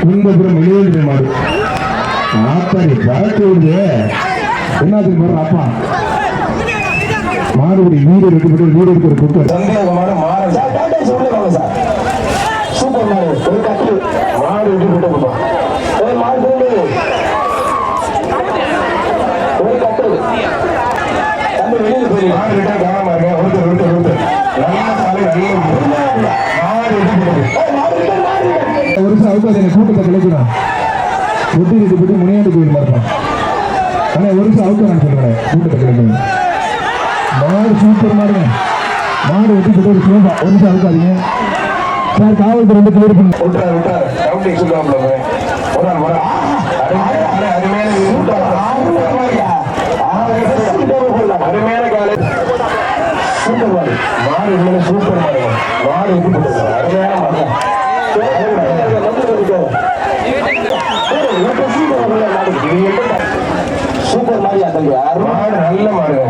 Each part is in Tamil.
குந்தபுரம் இளையந்திர மாடு. ஆத்தாடி பறக்க விடுது என்னதுக்கு போற அப்பா? மாடுபடி வீடு எடுக்கப்பட்டு வீடு எடுக்கிற குக்கர் சந்தேகமான சார் சூப்பர் மாடு ஒரு கட்டு. மாடு மாடு மாடு இருங்க. ஒருத்தர் ஒருத்தர் ஒருத்தர். நல்ல சாலை நல்ல மாடு விட்டு வருஷம் அவுக்காது எனக்கு கூட்டத்தை கிளச்சிடும் ஒட்டி ரெண்டு போட்டு முனையாண்டு கோயில் மறப்பான் ஆனா ஒரு வருஷம் அவுக்கான்னு சொல்றேன் கூட்டத்தை கிளச்சிடும் மாடு சூப்பர் மாடுங்க. மாடு வெட்டி போட்டு ஒரு சோபா ஒரு நிமிஷம் அவுக்காதீங்க சார் காவல்துறை வந்து கிளியர் பண்ணி. விட்டார் விட்டார். கவுண்டிங் ஒரு ஆள் அருமையான காலை சூப்பர் மாடு மாடு சூப்பர் மாடு மாடு எப்படி அருமையான மாடு சூப்பர் மாடியா தம்பி மாடு நல்ல மாடு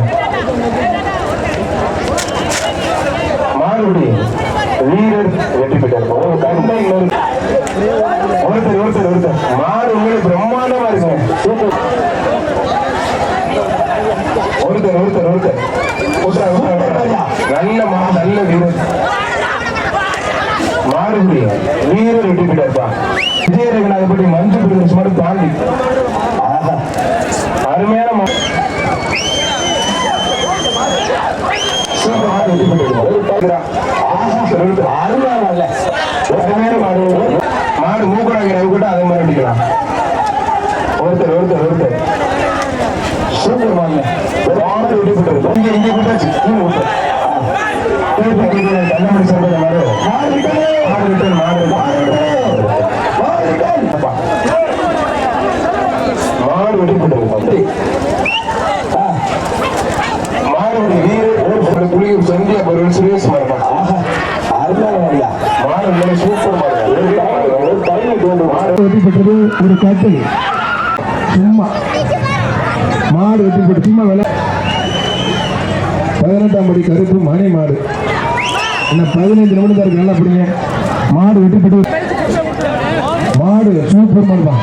வீரர் வெற்றி பெற்றார் ஒரு ஒருத்தர் ஒருத்தர் ஒருத்தர் மாடு உண்மையிலே பிரம்மாண்டமா இருக்குங்க சூப்பர் ஒருத்தர் ஒருத்தர் ஒருத்தர் உட்றா, உட்றா, உட்றா. நல்ல மாடு நல்ல வீரர் எப்படி வீர ரெட்டி வெற்றி பெற்றார்ப்பா எப்படி மஞ்சு பிரதேசம் மட்டும் தாண்டி ஆஹா. அருமையான மா- சூப்பர் மாடு ஆஹா, சொல்லுது. அருமையான மாடுல. அருமையான மாடு. மாடு மூக்கடாங்க கூட அதே மாதிரி அடிக்கலாம் ஒருத்தர் ஒருத்தர் ஒருத்தர் சூப்பர் மாடுல. ஒரு இங்க இங்க விட்டாச்சு கீழே விட்டு கண்ணமணி சொல்றது மாடு மாடு விட்டது. மாடு விட்டது, மாடு விட்டது. மாடு விட்டது. அப்பா. மாடு வெற்றி பெற்றிருக்கோம் மாணவடி வீரர் ஓட்டு புலியும் சந்தியா பொருள் சுரேஷ் மரபா மாடு சூப்பர் மாடு ஒரு பதினெட்டு மாடு வெட்டி பெற்றது ஒரு கட்டு சும்மா மாடு வெட்டி பெற்று சும்மா விலை பதினெட்டாம் படி கருப்பு மணி மாடு என்ன பதினைந்து நிமிடம் இருக்கு நல்லா பிடிங்க மாடு வெட்டி பெற்று மாடு சூப்பர் மாடு தான்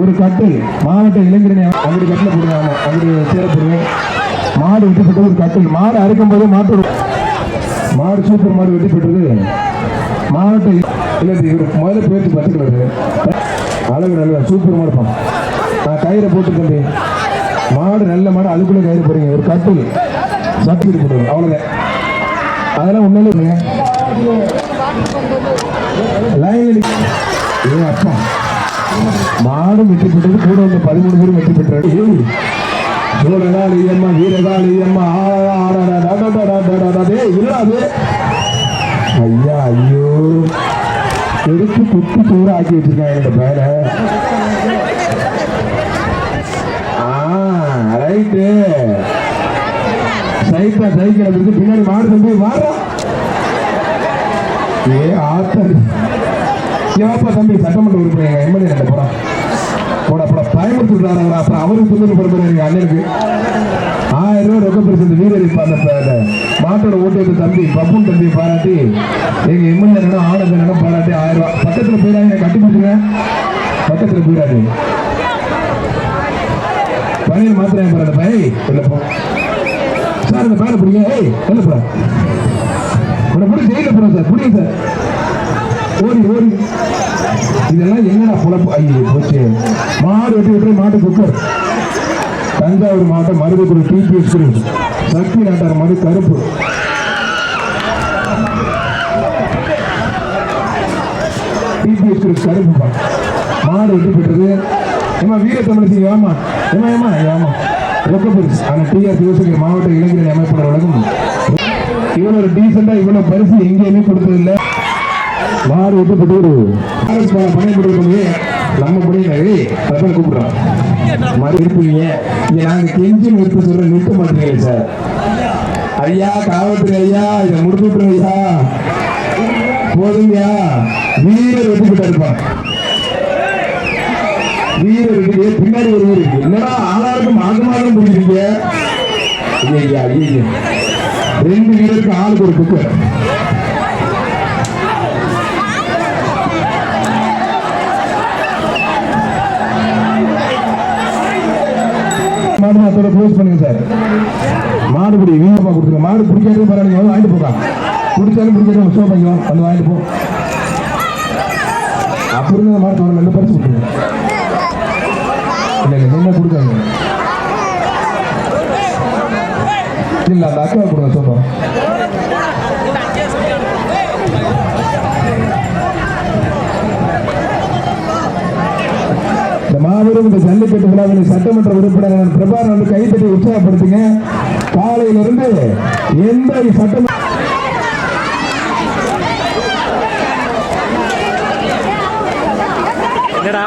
ஒரு கட்டில் மாவட்ட இளைஞரணி அங்கிட்டு கட்டில் போடுங்க ஆமா அங்கிட்டு சேர போடுங்க மாடு வெட்டி ஒரு கட்டில் மாடு அறுக்கும் போது மாட்டு மாடு சூப்பர் மாடு வெட்டி பெற்றது மாவட்ட இல்லை இவர் முதல்ல பேச்சு பத்துக்கிறது அழகு நல்ல சூப்பர் மாடு பா நான் கயிறை போட்டு தம்பி மாடு நல்ல மாடு அதுக்குள்ளே கயிறு போறீங்க ஒரு கட்டில் சத்து போடுங்க அவ்வளோதான் அதெல்லாம் உண்மையிலே லைன் ஏ அப்பா. மாடு வெற்றி பெற்றது கூட வந்து பதிமூணு பேரும் வெற்றி பெற்றாரு சோழகால் அம்மா வீரகால் அம்மா சொல்லாது. ஐயா ஐயோ. எடுத்து குத்து சோறு ஆக்கி வச்சிருக்காங்க என்னோட பேரை ஆ ரைட்டு. சைட்டா சைக்கிள் இருக்கு பின்னாடி மாடு தம்பி மாறா ஏ ஆத்தடி சிவப்பா தம்பி சட்டமன்ற உறுப்பினர் எம்எல்ஏ கிட்ட போறான் போட போட. பயமுறுத்துறாங்க அப்புறம் அவருக்கு துண்டு பொறுப்பு அண்ணனுக்கு. ஆயிரம் ரூபாய் ரொக்க பரிசு வீரர் இப்ப அந்த ப- அந்த மாட்டோட ஓட்டு தம்பி பப்புன் தம்பி பாராட்டி எங்க எம்எல்ஏ ஆனந்த அண்ணனும் பாராட்டி ஆயிரம் ரூபாய் பக்கத்துல போயிடாங்க கட்டி பிடிச்சுங்க பக்கத்துல போயிடாது பையன் மாத்திரம் பாரு பையன்? இல்ல சார் இந்த பையனை பிடிங்க. ஏய் இல்ல உன்னை பிடி ஜெயில போறோம் சார். பிடிங்க சார். ஓடி ஓடி. இதெல்லாம் என்னடா புலப்பு? ஐயோ போச்சு. மாடு வெட்டி விட்டு மாட்டு குக்கர் தஞ்சாவூர் மாவட்டம் மருதக்குடி டிபிஎஸ் குரு சக்தி நாட்டார் மது கருப்பு. டிபிஎஸ் குரு கருப்பு மாடு வெட்டி பெற்றது ஏமா வீர தமிழசி ஆமா ஏமா ஏமா ஏமா ரொக்க பரிசு ஆனா டிஆர் சிவசங்கர் மாவட்ட இளைஞரணி அமைப்பாளர் வழங்கும். இவ்வளவு டீசெண்டாக இவ்வளவு பரிசு எங்கேயுமே கொடுத்ததில்லை. மாறு விட்டு போட்டு ஒரு ஆர்எஸ் பாலம் பணம் நம்ம சொல்லி ஏய் அதான் கூப்பிடுறோம் மாதிரி இருப்பீங்க இங்க நாங்க கெஞ்சி நிறுத்த சொல்ற நிறுத்த மாட்டீங்க சார். ஐயா காவல்துறை ஐயா இதை முடிச்சுட்டு ஐயா. போதுங்கயா வீரர் வெட்டி போட்டா இருப்பான் வீரர் இருக்கு பின்னாடி ஒரு ஊர் இருக்கு. என்னடா ஆளாருக்கும் மாதம் மாதம் பிடிக்கிறீங்க ஐயா ஐயா ரெண்டு வீரருக்கு ஆளுக்கு ஒரு குக்கர் மாடு அதோட க்ளோஸ் பண்ணுங்க சார். மாடு பிடி வீரமா கொடுத்துருங்க. மாடு பிடிக்காது பரவாயில்ல வாங்கிட்டு போகலாம் பிடிச்சாலும் பிடிக்காது ஷோ பண்ணிக்கோ வந்து வாங்கிட்டு போ. அப்படி இருந்த மாடு தோணும் நல்ல பரிசு கொடுத்துருங்க. இல்லை இல்லை நீங்கள் கொடுக்காங்க இல்லை அந்த அக்கா கொடுங்க சோப்பா மாபெரும் இந்த ஜல்லிக்கட்டு விழாவினை சட்டமன்ற உறுப்பினர் பிரபாகரன் வந்து கைத்தட்டி உற்சாகப்படுத்துங்க. காலையிலிருந்து எந்த சட்டம் என்னடா?